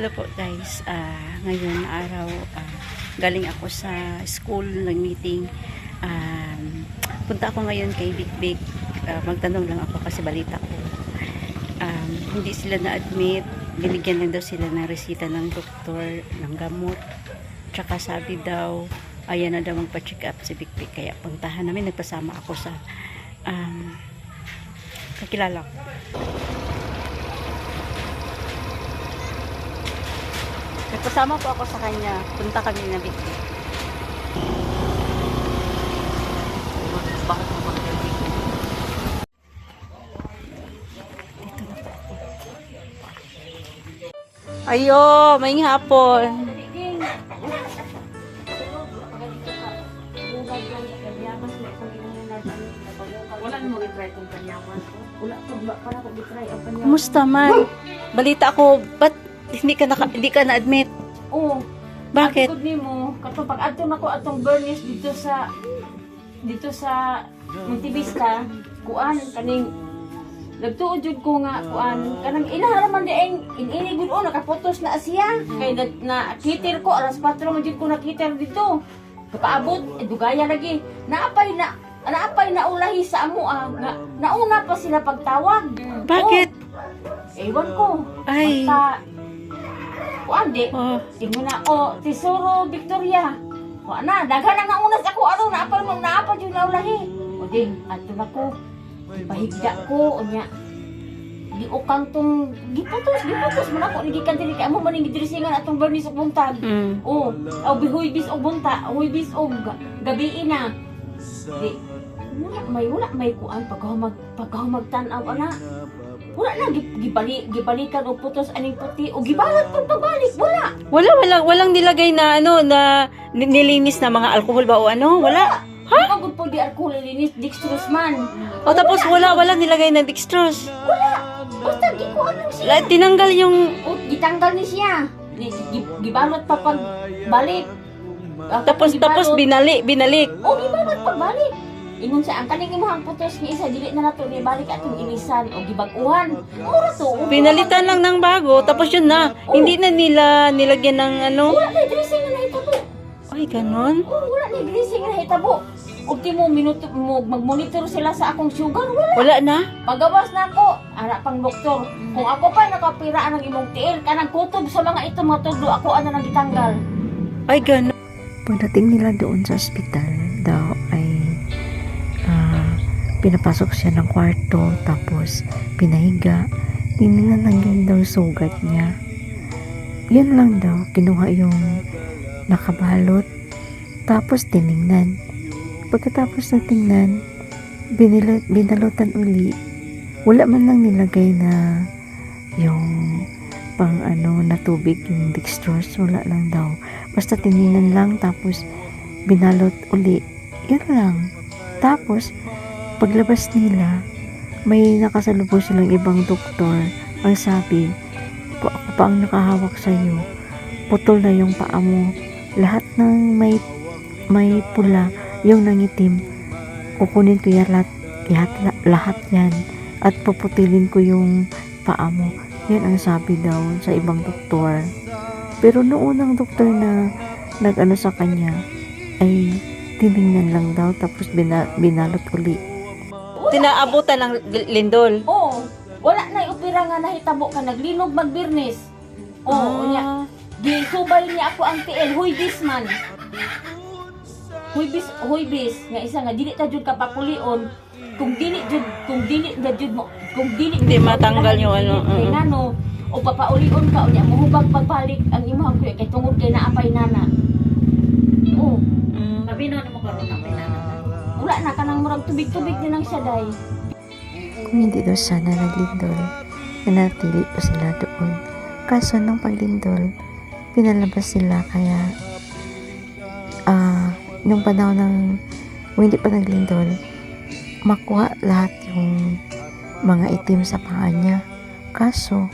Hello po guys. Ah, ngayon araw ah, galing ako sa school ng meeting. Um, punta ako ngayon kay Big Big. Ah, magtanong lang ako kasi balita ko. Um, hindi sila na-admit. Binigyan lang daw sila ng resita ng doktor, ng gamot. Tsaka sabi daw, ayan na daw magpa-check up si Big Big. Kaya puntahan namin, nagpasama ako sa um, kakilala ko. Nagpasama po ako sa kanya. Punta kami na Big. Bakit? Ayo, may hapon. Kumusta man? Balita ko, ba't hindi ka naka, hindi ka na-admit? Oo. Bakit? At nimo kato pag adto nako atong Bernice dito sa dito sa Montevista, kuan kaning nagtuod jud ko nga kuan kanang inaharaman di ang inini gud oh nakapotos na siya kay na, na kitir ko alas 4 man jud ko nakitir dito kapaabot eh, dugaya lagi naapay na naapay na ulahi sa amo ah nga nauna pa sila pagtawag Bakit? Oh, ewan ko Ay. basta kuan di Oh, Tingnan na, oh, Tesoro Victoria. O na, daghan na nga unas ako, ano, naapal mo, naapal yung naulahi. O di, ato na ko, pahigda ko, o niya, di ukang tong, giputos, giputos mo na ko, nigikan dili, kaya mo maning gidresingan atong bernis o buntag. mm. O, o bihuybis o bunta, huybis o ga- gabi na. Di, wala, may, wala, may kuan, pagkahumag, pagkahumagtanaw, ana. Wala na, gi- gibali, gibalikan o putos aning puti, o gibalat pag pagbalik, wala. Wala, walang, walang nilagay na ano, na ni- nilinis na mga alcohol ba o ano? Wala. Ha? Pagod po di alcohol linis dextrose man. O tapos wala, wala nilagay na dextrose. Basta di ko ano siya. La, tinanggal yung, O, gitanggal ni siya. Gibalot pa pag balik. Tapos, tapos binali, binalik. O, gibalot pag balik. Ingon siya, ang kaning imuhang putos ni isa, dili na nato ni balik atong ilisan o gibaguhan. Mura to. Pinalitan lang ng bago, tapos yun na. Hindi na nila nilagyan ng ano. Wala na dressing na hitabo. Ay, ganon. O, wala na dressing na hitabo. Ultimo minuto mo mag-monitor sila sa akong sugar, wala. Wala na. Pagawas na ako, ara pang doktor. Kung ako pa nakapiraan ng imong tiil, kanang kutob sa mga ito mga tudlo, ako ana nang gitanggal. Ay, ganon. Pagdating nila doon sa ospital daw ay pinapasok siya ng kwarto tapos pinahiga. Yun daw sugat niya. Yun lang daw, kinuha yung nakabalot. Tapos tiningnan. Pagkatapos na tingnan, binalutan uli. Wala man lang nilagay na yung pang ano na tubig yung dextrose wala lang daw basta tiningnan lang tapos binalot uli yun lang tapos paglabas nila may nakasalubong silang ibang doktor. Ang sabi "Pa- ako pa ang nakahawak sa iyo putol na yung paa mo. Lahat ng may may pula yung nangitim. Kukunin ko yan lahat, lahat, lahat yan at puputilin ko yung paa mo. Yan ang sabi daw sa ibang doktor. Pero noong unang doktor na nag-ano sa kanya, ay tiningnan lang daw tapos bina, binalot uli. Tinaabutan ng li- lindol. Oo, wala na opera nga nahitabo ka, naglinog magbirnis. Oo, Ah. niya. Gisubay niya ako ang tiil, huy bis man. Huy bis, huy bis, nga isa nga, dili ta jud ka pakulion. Kung dili jud, kung dili na jud mo, kung dili Hindi matanggal yung ano, Kay mm. nano, o papaulion ka, o niya, mahubag pagbalik ang imong kuya, kay tungod kay naapay nana. Oo, Mm. Mabino mo karon na. Wala na kanang murag tubig-tubig din ang siya day. Kung hindi daw sana naglindol, nanatili pa sila doon. Kaso nung paglindol, pinalabas sila kaya ah nung panahon ng kung hindi pa naglindol, makuha lahat yung mga itim sa paa niya. Kaso,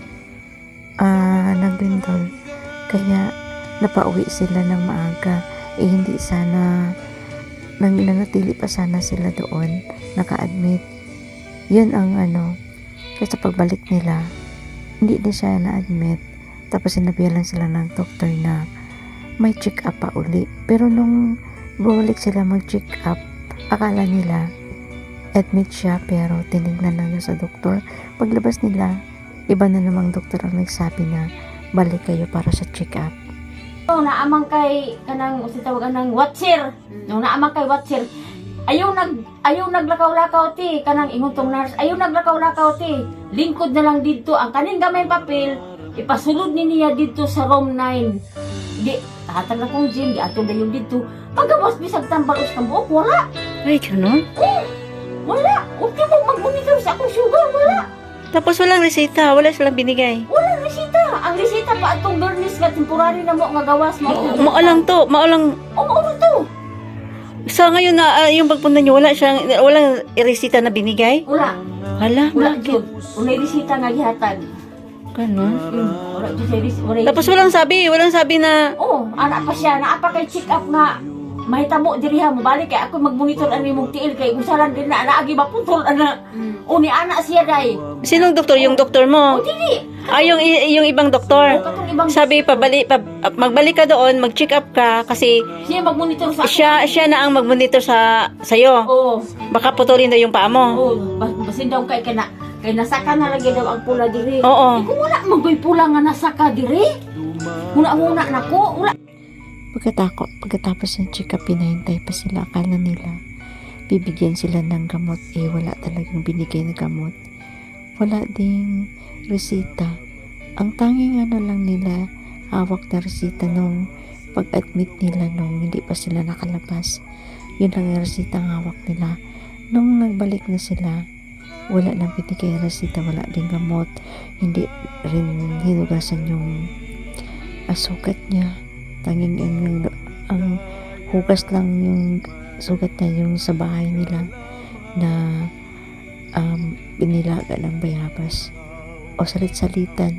ah naglindol, kaya napauwi sila ng maaga. Eh hindi sana nang nanatili pa sana sila doon, naka-admit. Yun ang ano, kasi pagbalik nila, hindi na siya na-admit. Tapos sinabihan lang sila ng doktor na may check up pa uli. Pero nung bumalik sila mag-check up, akala nila admit siya pero tinignan lang niya sa doktor. Paglabas nila, iba na namang doktor ang nagsabi na balik kayo para sa check Oh, naamang kay kanang usi tawag anang watcher. No naamang kay watcher. Ayaw nag ayaw naglakaw-lakaw ti kanang ingutong nurse. Ayaw naglakaw-lakaw ti. Lingkod na lang dito ang kaning gamay papel ipasulod ni niya dito sa room 9. Di hatag na kong gym di ato dayon dito. Pagkabos bisag tambal us kang buok wala. Ay, ganun? Wala. Uti mo mag-monitor sa akong sugar wala. Tapos walang resita, wala silang binigay. Wala. Ang resita pa atong dermis nga temporary na mo nga gawas mo. Maulang to, maulang O mao to. Sa ngayon na ah, yung pagpunta niyo, wala siyang, walang resita na binigay? Wala. Hala, Wala bakit? jud. Unay resita nga gihatag. Ganun. Mm, wala jud sa. Wala Tapos walang sabi, walang sabi na, Oh, anak pa siya na apa kay check up nga mahitabo diri ha mo balik kay ako magmonitor ani mong tiil kay usalan din na naagi maputol ana. Uni anak siya dai. sinong doktor? Yung doktor O mo? dili. Ah, yung, yung ibang doktor. katong ibang Sabi, pabalik, pa, magbalik ka doon, mag-check up ka kasi siya magmonitor sa ako. siya, siya na ang mag-monitor sa, sa'yo. Oh, Baka putulin daw yung paa mo. oh, bas- basin daw kay kana kay nasaka na lagi daw ang pula diri. Oo. Eh, kung wala magoy pula nga nasaka diri. Muna-muna nako. Wala Pagkatako, pagkatapos ng check up, pinahintay pa sila. Akala nila, bibigyan sila ng gamot. Eh, wala talagang binigay na gamot. Wala ding resita. Ang tanging ano lang nila, hawak na resita nung pag-admit nila nung hindi pa sila nakalabas. Yun lang yung resita ang hawak nila. Nung nagbalik na sila, wala nang binigay resita, wala ding gamot. Hindi rin hinugasan yung asukat niya tanging ang, ang, ang hugas lang yung sugat niya yung sa bahay nila na um, binilaga ng bayabas. O salit-salitan.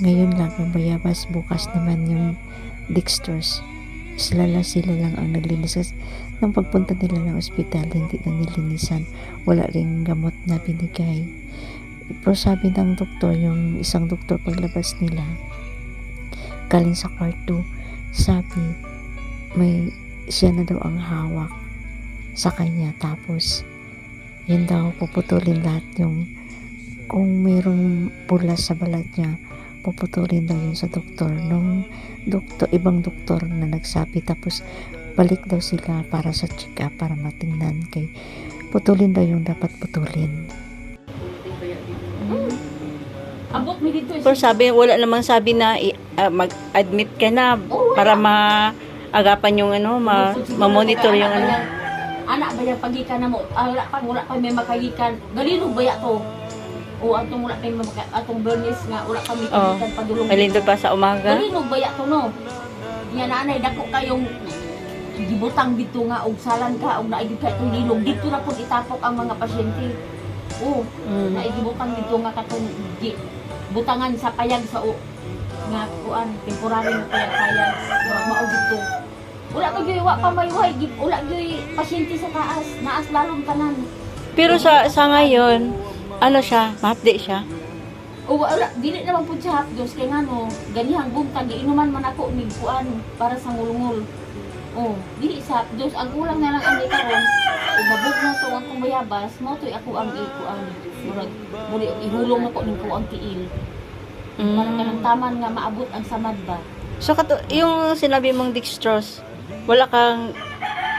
Ngayon lang ang bayabas bukas naman yung dextrose. Sila lang sila lang ang naglinis. Kasi nang pagpunta nila ng ospital hindi na nilinisan. Wala ring gamot na binigay. Pero sabi ng doktor yung isang doktor paglabas nila galing sa kwarto sabi may siya na daw ang hawak sa kanya. Tapos yun daw puputulin lahat yung kung mayroong pula sa balat niya puputulin daw yun sa doktor. Nung doktor, ibang doktor na nagsabi tapos balik daw sila para sa check up para matingnan kay putulin daw yung dapat putulin abot mi dito. Pero sabi, wala namang sabi na ah, mag-admit ka na Oh, para maagapan yung ano, ma- ma-monitor yung ano. Anak ba yung pagikan na mo? Ah, wala pa, wala pa may makagikan. Galino ba to? O atong wala pa may atong bernis nga wala pa may kagikan padulong. Malindot pa sa umaga. Galino ba to no? Yan nanay dako kayong gibutang dito nga og salan ka og naigi kay itong lilong dito na pud itapok ang mga pasyente. Oh, Mm. naigibutang dito nga katong butangan sa payag sa o nga kuan temporary nga payag payag mao dito. Wala pa gyud wa pa may way, gi- wala gyud pasyente sa taas, naas lalong tanan. Pero sa sa ngayon, ano siya, ma-update siya. O wala, dili naman pud siya hapdos kay ngano, ganihang buntag giinuman man ako nig kuan para sa ngulungol. Oh, dili sa hapdos ang kulang na lang ani karon. O mabug na to ang kumayabas, mo to ako ang ikuan. Murag muli ihulong ning ko ang tiil. Para Mm. kanang taman nga maabot ang samad ba. So, kato, yung sinabi mong dextrose, wala kang,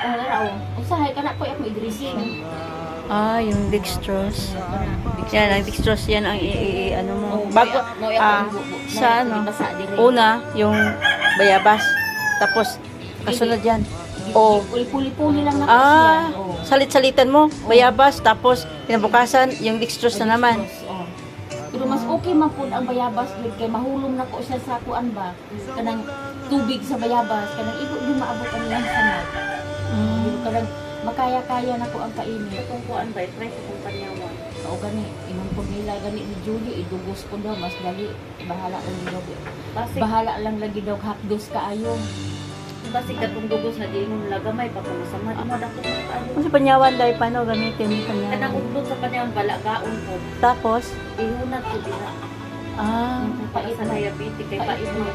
wala ra o. Usahay kana ko ako idressing. ah, yung dextrose. Yan, ang dextrose yan ang i, i- i- ano mo. Bago, mo ah, sa ano, una, yung bayabas. Tapos, kasunod yan. O, puli-puli lang na ah, siya. Salit-salitan mo, bayabas, tapos, kinabukasan, yung dextrose na naman. Oh. Pero mas okay man po ang bayabas yun kay mahulong na ko siya sa kuan ba kanang tubig sa bayabas kanang iko di maabot ang iyang sanad. Mm. Kanang makaya-kaya na ko ang kainin. Kung kuan ba try sa kung kanyawan. O gani imong pag nila gani ni Julie idugos ko daw mas dali bahala lang daw. Bahala lang lagi daw hapdos kaayo. Basig katong dugos na di mo lagamay pa kung masama di mo dako na ano. Kasi panyawan dahil paano gamitin yung Kanang panyawan. udlot sa kanang balagaon ko. Tapos, Ihunat ko diha. Ah. Para sa diabetes, kay pait mo.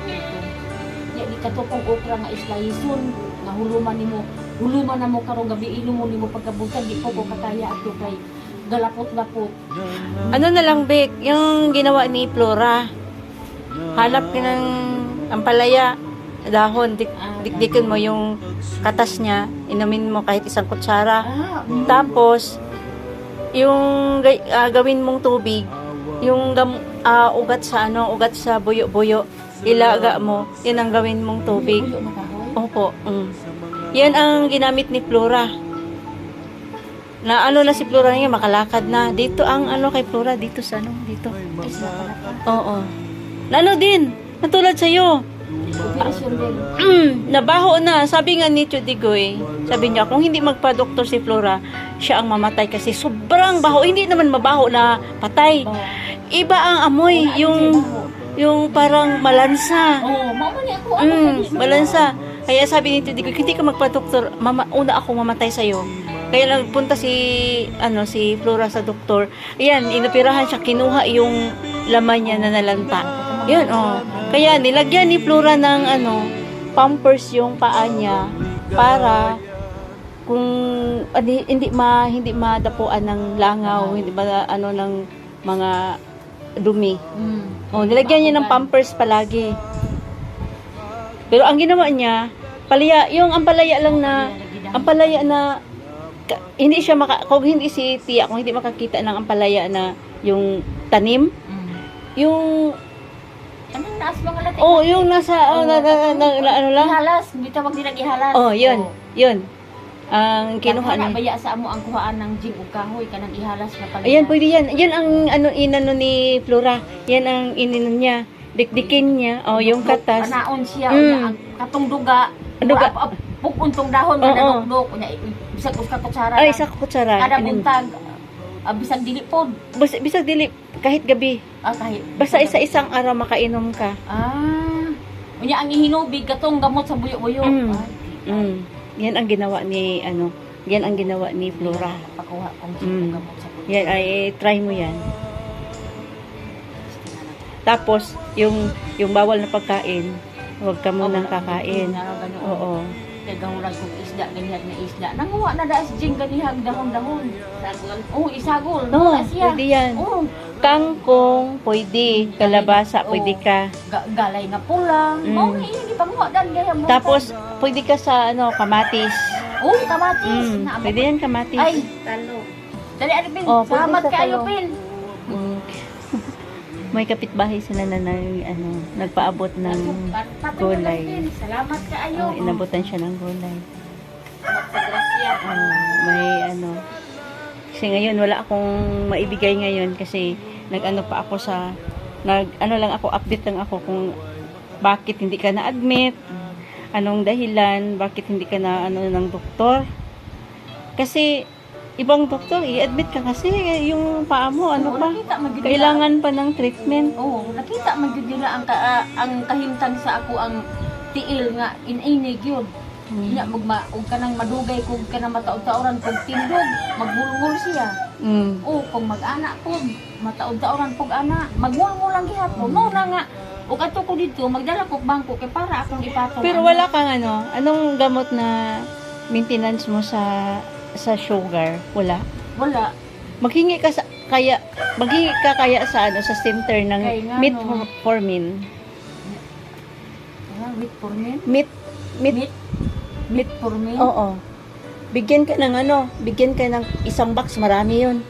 Ya di katupong okra nga islayson nga huluman nimo huluman na mo karong gabi ilo mo nimo pagkabutan di po ko kakaya ato kay galapot-lapot Ano na lang, Vic, yung ginawa ni Flora. Hanap ka ng ampalaya, dahon, dik dikdikin mo yung katas niya, inumin mo kahit isang kutsara. ah Tapos, yung ah, gawin mong tubig, yung gam, ah, ugat sa ano, ugat sa buyo-buyo, ilaga mo, yun ang gawin mong tubig. Opo. Mm. Yan ang ginamit ni Flora. Na ano na si Flora niya, makalakad na. Dito ang ano kay Flora, dito sa ano, dito. Ay, siya pala ka. Oo. Na ano din, natulad sa'yo. Operasyon din. Mm, nabaho na. Sabi nga ni Chudigoy, sabi niya, kung hindi magpa-doktor si Flora, siya ang mamatay kasi sobrang baho. Hindi naman mabaho na patay. Iba ang amoy, yung yung parang malansa. Oh, mama ni ako ano Mm, balansa. Kaya sabi ni Tudigo, hindi ka magpa-doktor, mama, una ako mamatay sa'yo. Kaya nagpunta si, ano, si Flora sa doktor. Ayan, inoperahan siya, kinuha yung laman niya na nalanta. Yun, oh. Kaya nilagyan ni Flora ng, ano, pampers yung paa niya para kung hindi, hindi ma hindi madapuan ng langaw, hindi ba ano ng mga dumi. Mm. Oh, nilagyan niya ng pampers palagi. Pero ang ginawa niya, palaya, yung ampalaya lang na, ampalaya na, ka- hindi siya maka, kung hindi si Tia, kung hindi makakita ng ampalaya na yung tanim, Mm. yung, Anong naas mga latin? oh, yung nasa, oh, na, na, na, na- ano lang, Ihalas, hindi tawag nila ihalas. oh, yun, yun, ang kinuha niya. baya sa amo ang kuhaan ng jing ug kahoy kanang ihalas na pala. Ayan, pwede yan. Yan ang ano inano ni Flora. Yan ang ininom niya. Dikdikin niya. Oh, yung katas. Panaon siya Mm. ang katong duga. Duga. Pupuntong dahon nanukdok unya bisag uska kutsara. Ay, lang. sa kutsara. kada buntag ah, bisag dili pod. Basta, bisag dili, kahit gabi. Ah, kahit Basta isa-isang araw makainom ka. Ah. Unya ang ihinubig katong gamot sa buyo-buyo. Mm. Ay, Mm. Yan ang ginawa ni, ano, yan ang ginawa ni Flora. pakuha kong Mm. gamot sa buyo. Yan, ay, try mo yan. Tapos, yung, yung bawal na pagkain, huwag ka munang kakain. Oo. Oo. Kaya gahurag kong isda, ganihag na isda. Nanguha na daas jing ganihag dahon-dahon. Sagol. Oo, isagol. No, Nanguha siya. pwede yan. Oo. Kangkong, pwede. Kalabasa, pwede ka. Ga- galay nga pula. Mm. Mao ni ini panguha dan gaya mo. Tapos, pwede ka sa, ano, kamatis. oh, kamatis. Mm, Na- pwede yan kamatis. Ay, Talo. dali ano pin. Oh, pwede Salamat sa kayo pin. Mm. May kapitbahay sila na nag, ano, nagpaabot ng gulay. Salamat kaayo. uh, inabutan siya ng gulay. Ah, may ano, kasi ngayon wala akong maibigay ngayon kasi nag-ano pa ako sa, nag, ano lang ako, update lang ako kung bakit hindi ka na-admit, anong dahilan, bakit hindi ka na ano ng doktor. Kasi ibang doktor, i-admit ka kasi yung paa mo, ano Oo, pa, nakita kailangan pa ng treatment. Oo, nakita man gyud nila ang ka, ah, ang kahimtang sa ako ang tiil nga ininig yun. Mm. Nya magma ug kanang madugay kung kanang mataod-taoran kung tindog, magbulngol siya. Mm. O kung mag-ana po, mataod-taoran pog ana, magmulmul lang gihapon. No na nga. Ug ato ko dito, magdala ko bangko kay para akong ipatong. Pero ano. wala kang ano, anong gamot na maintenance mo sa sa sugar? Wala. Wala. Maghingi ka sa kaya maghingi ka kaya sa ano sa center ng Kay nga, metformin. Ah, wait for me. Met met Meat, meat for me. Oo. Bigyan ka ng ano, bigyan ka ng isang box, marami 'yun.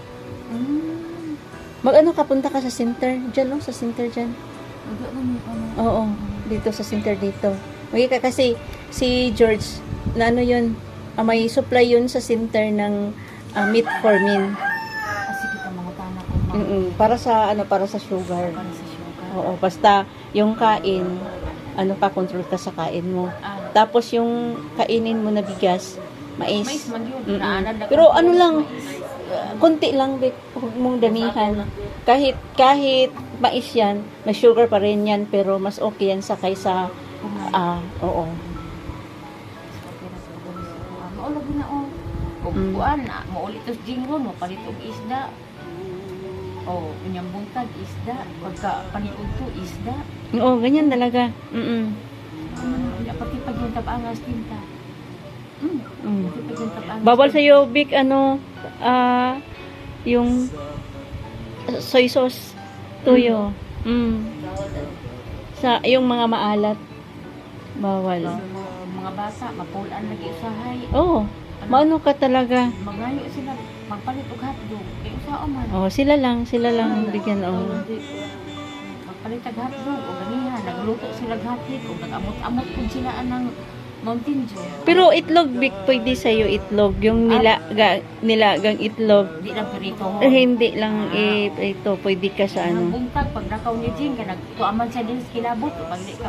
Mm. Mag-ano ka punta ka sa center, diyan no, sa center diyan. Wala yung ano. Oo, dito sa center dito. Maghi ka kasi si George na ano 'yun, ah, may supply 'yun sa center ng ah, metformin. Ah, sige ka mga tanak ko. mga Mm para sa ano para sa sugar. para sa sugar. Oo, basta yung kain, ano pa control ka sa kain mo. Ah, Tapos yung kainin mo na bigas, mais. mais man yun. Naanan na Pero ano lang, uh, konti lang bit, huwag mong damihan. Kahit kahit mais yan, may sugar pa rin yan, pero mas okay yan sa kaysa ah, oo. Mm. kuan na, maulit tos jingron, mapalit og isda. Oh, unyang buntag isda, pagka paniud to isda. Oo, ganyan talaga. Mm unya pati pag yung tabangas tinta. Mm. mm. Bawal sa iyo, Vic, ano, ah, yung soy sauce, tuyo. Mm. Sa, yung mga maalat. Bawal. Mga, mga bata, mapulaan lagi usahay. Oo. Oh, maano ka talaga. Magayo sila, magpalit og hotdog. Kaya usao man. Oh, sila lang, sila lang ang bigyan. Oh. Magpalit og hotdog, o ganiha, nagluto sila hatid, o nag-amot-amot kung sila ng Mountain Dew. Pero itlog, Vic, pwede sa'yo itlog. Yung nilaga, nilagang itlog. Di lang pirito ho. Eh, hindi lang eh, ito, pwede ka sa Ano? Buntag, pag nakaw ni Jing, ka nagtuaman siya din sa kilabot, o pag di ka.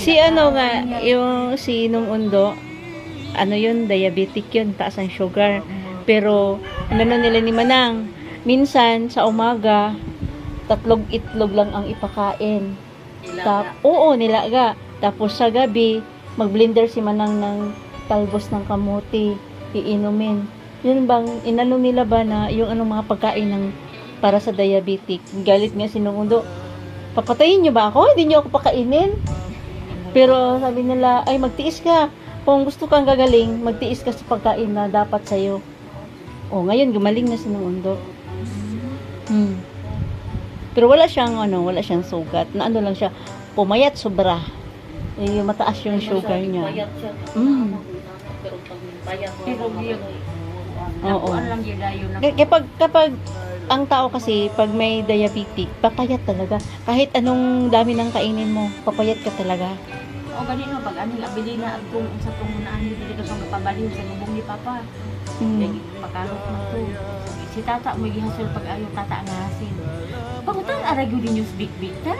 Si ano nga, yung si nung undo, ano yun, diabetic yun, taas ang sugar. Pero, ano nila ni Manang, minsan sa umaga, tatlog itlog lang ang ipakain. Tap, oo, nilaga. Tapos sa gabi, mag-blender si Manang ng talbos ng kamuti, iinumin. Yun bang, inano nila ba na yung anong mga pagkain ng para sa diabetic? Galit nga si Nung Undo, papatayin niyo ba ako? Hindi niyo ako pakainin? Pero sabi nila, ay magtiis ka. Kung gusto kang gagaling, magtiis ka sa pagkain na dapat sa'yo. O, ngayon, gumaling na si Nung Undo. Hmm. Pero wala siyang, ano, wala siyang sugat. Na ano lang siya, pumayat sobra. Eh, mataas yung sugar niya. Mm. Oo. Kapag, kapag, ang tao kasi, pag may diabetic, papayat talaga. Kahit anong dami ng kainin mo, papayat ka talaga. O ganito, pag aning abili na at kung sa tong naani, dili ka pang kapabaliw sa lubong ni Papa. Hmm. Lagi makarot na to. Si tata mo gihasol pag ayaw tata nga hasin. Pangutan aragyo din yung big big ta.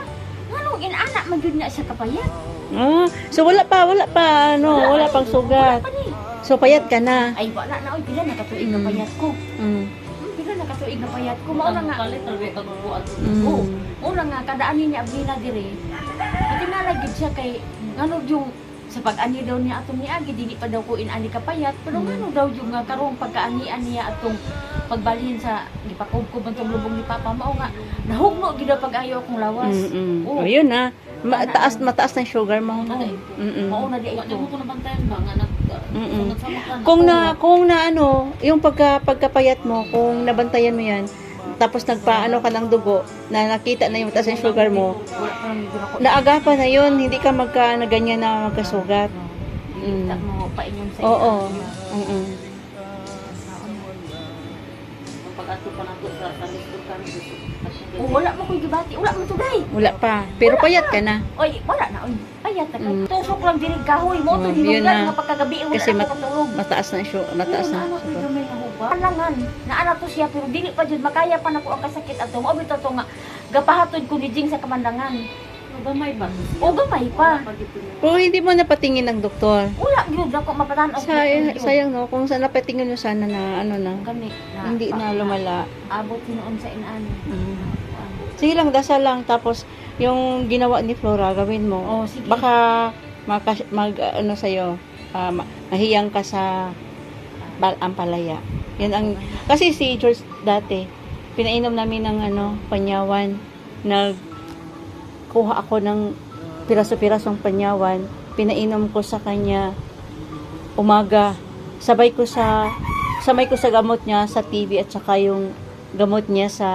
Nganong inana man gyud na siya kapayat. Ah, so wala pa, wala pa, ano, wala pang sugat. Wala pa ni. So payat ka na. Ay wala na oy pila na katuig na Mm. payat ko. Mm. Hmm, Pila na katuig na payat ko. Mao na nga. Palit, talaga kagubuan. Mm. Oo. Una nga kadaan ni Abdina dire. Pati nalagid siya kay ngano yung sa pag-ani daw niya atong niagi dili pa daw ko inani kapayat pero Mm. ngano daw yung nga karong pagkaanian niya atong pagbalhin sa gipakubkob ang lubong ni papa mao nga nahugno gid daw pag-ayo akong lawas. Mm-mm. Oo. O yun na. Mataas, mataas ng sugar mo. Oo. Mm-mm. Mao na di ito. mo ko nabantayan ba nga nag Kung na, kung na ano, yung pagka, pagkapayat mo, kung nabantayan mo yan, tapos nagpaano ka ng dugo, na nakita na yung mataas ng sugar mo, Wala naagapan na yun, hindi ka magka, na ganyan na magkasugat. Mm. Oo. lisod ka Oh, wala mo koy gibati. Wala mo tuday. Wala pa. Pero payat ka na. Oy, wala na oy. Payat na. Mm. Tusok lang diri kahoy mo to Oh, hinugan yun na. nga pagkagabi wala Kasi mat- matulog. Mataas na yung mataas na. Ano huba? Alangan, naana to siya pero dili pa jud makaya pa nako ang kasakit ato. Mao bitaw to nga gapahatod ko ni Jing sa kamandangan. gamay ba O gamay pa. Kung hindi mo napatingin ng doktor, Wala gyud ako mapatan-og. sayang, sayang no, kung sana napatingin mo sana na ano na, gani na hindi na lumala. abot sinuon sa inani. Mm. Sige lang, dasal lang. Tapos, yung ginawa ni Flora, gawin mo. Oh, sige. Baka, makas, mag, ano sa'yo, ma- mahiyang ka sa bal- ampalaya. Yun ang, kasi si George dati, pinainom namin ng ano, panyawan. Nag, kuha ako ng piraso-pirasong panyawan. Pinainom ko sa kanya umaga. Sabay ko sa, sabay ko sa gamot niya sa TV at saka yung gamot niya sa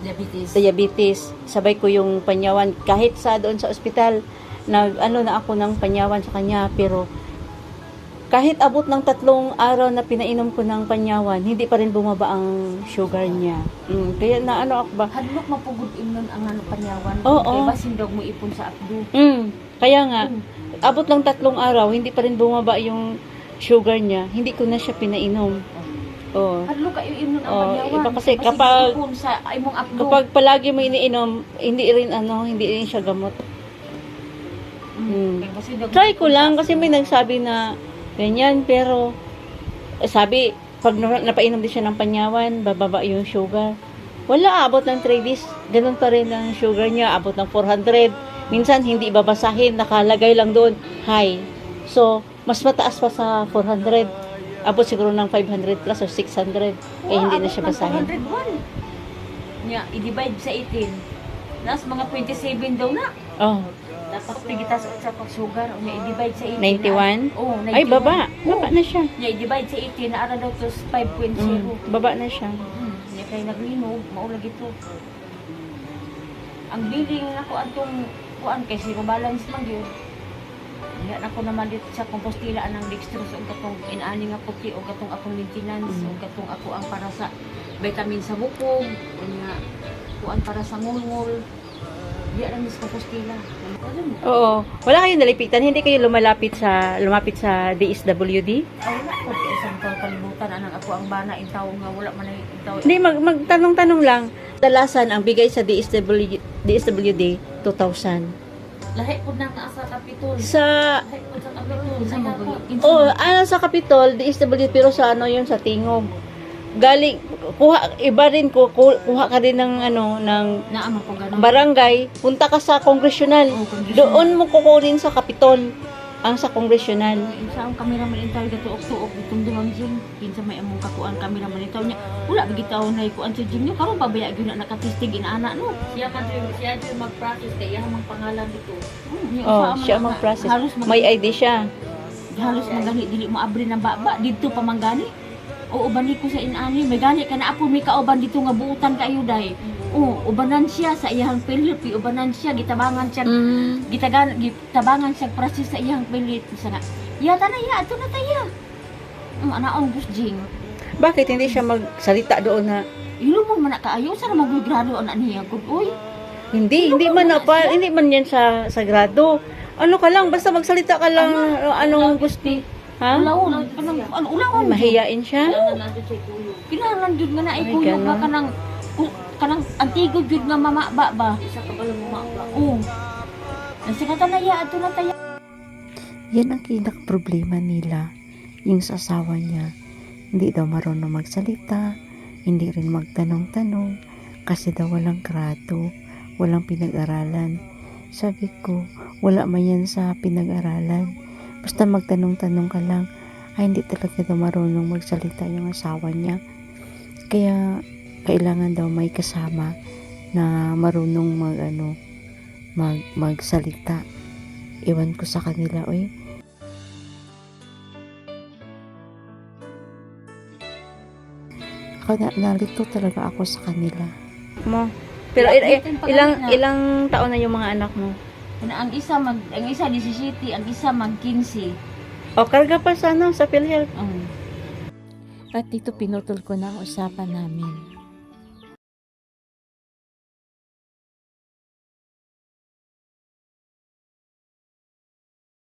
Diabetes. diabetes. Sabay ko yung panyawan. Kahit sa doon sa ospital, nag ano na ako ng panyawan sa kanya. Pero kahit abot ng tatlong araw na pinainom ko ng panyawan, hindi pa rin bumaba ang sugar niya. Mm, kaya na ano ako ba? Hadlok mapugod imnon ang ano panyawan. Oo. Kay basin daw mo ipon sa akdo. Mm, kaya nga, Mm. abot lang tatlong araw, hindi pa rin bumaba yung sugar niya. Hindi ko na siya pinainom. Oh. Hadlok kayo imnon ang Oo, panyawan. iba kasi kapag- sa imong akdo. Kapag palagi mo iniinom, hindi rin ano, hindi rin siya gamot. Mm. Mo Try ko lang kasi may nagsabi na ganyan pero eh, sabi pag na- napainom din siya ng panyawan, bababa yung sugar. Wala, abot ng 3 days. Ganun pa rin ang sugar niya, abot ng 400. Minsan hindi babasahin, nakalagay lang doon, high. So, mas mataas pa sa 400. Abot siguro ng 500 plus or 600. Eh, hindi na abot siya ng basahin. 401. Nya, i-divide sa 18. Nas mga 27 daw na. Oh, Dapat pigitas sa pag-sugar. Nya, i-divide sa 18. 91? Oo, 91. Ay, baba. Baba na siya. Nya, i-divide sa 18 na ara daw to 5.0. Mm, baba na siya. Hmm, nya kay naglinog, maulag ito. Ang billing nako atong kuan kay zero balance man gyud. Nya nako naman dito sa kompostila anang dextrose ug katong inaani nga puti ug katong akong maintenance Mm. ug katong ako ang para sa vitamin sa bukog o nga kuan para sa ngulngul. Di lang sa kompostila. Oo. Wala kayong nalipitan. Hindi kayo lumalapit sa lumapit sa DSWD? Ay, wala isang taon kalimutan anang ako ang bana in tawo nga wala man ay in tawo. Hindi, mag, magtanong-tanong lang. Dalasan ang bigay sa DSWD, DSWD 2,000. Lahi po na ka sa kapitol. Sa, Lahi po sa kapitol. Sa oh, ano sa Capitol, DSWD, pero sa ano yun, sa Tingog. Galing, kuha, iba rin ko, ku- kuha ka rin ng ano, ng Naaman ko ganun. barangay, punta ka sa congressional. Oh, condition. Doon mo kukunin sa Capitol ang sa congressional. Isa ang cameraman intaw gato og tuog itong duhang jing kinsa may among kakuan cameraman intaw niya wala bigitaw na kuan sa jing niya karon pabaya gyud na nakatistig inaana no Siya ka siya din mag-process kaya ang pangalan dito. Niya, Oh, usa siya man- mag-process. halos mag, May ID siya. halos magani dili mo abri ng baba didto pa manggani o ubani ko sa inani may gani ka na apo may kauban dito nga buutan kayo day oh ubanan siya sa iyang pilit ubanan siya gitabangan siya Mm. gitagan gitabangan siya process sa iyang pilit isa nga yata na ya ato na tayo um, anaon gus jing Bakit hindi siya magsalita doon na Ilo mo man kaayo sa maggrado ang niya gud oy. hindi, hindi man na pa, hindi man yan sa sagrado. Ano ka lang, basta magsalita ka lang, anong gusto. Ha? Ulawon kanang ano ulawon. Mahiyain siya? Kuyo. Kinahanglan jud nga na Ay, ganon. ka kanang kanang antigo jud nga mamaba ba. Isa ka pala mumaka. Oo. Nasa katanaya ato na tayo. Yan ang problema nila. Yung sa asawa niya, hindi daw marunong magsalita, hindi rin magtanong-tanong, kasi daw walang krato, walang pinag-aralan. Sabi ko, wala man yan sa pinag-aralan. Basta magtanong-tanong ka lang, ay hindi talaga daw marunong magsalita yung asawa niya. Kaya, kailangan daw may kasama na marunong mag ano, mag, magsalita. Iwan ko sa kanila, oy, Ako na, nalito talaga ako sa kanila. Mo. Pero il- il- ilang ilang taon na yung mga anak mo? Ang isa mag ang isa 17, ang isa mag 15. O, karga pa sa ano, sa PhilHealth. Um, At dito pinutol ko na ang usapan namin.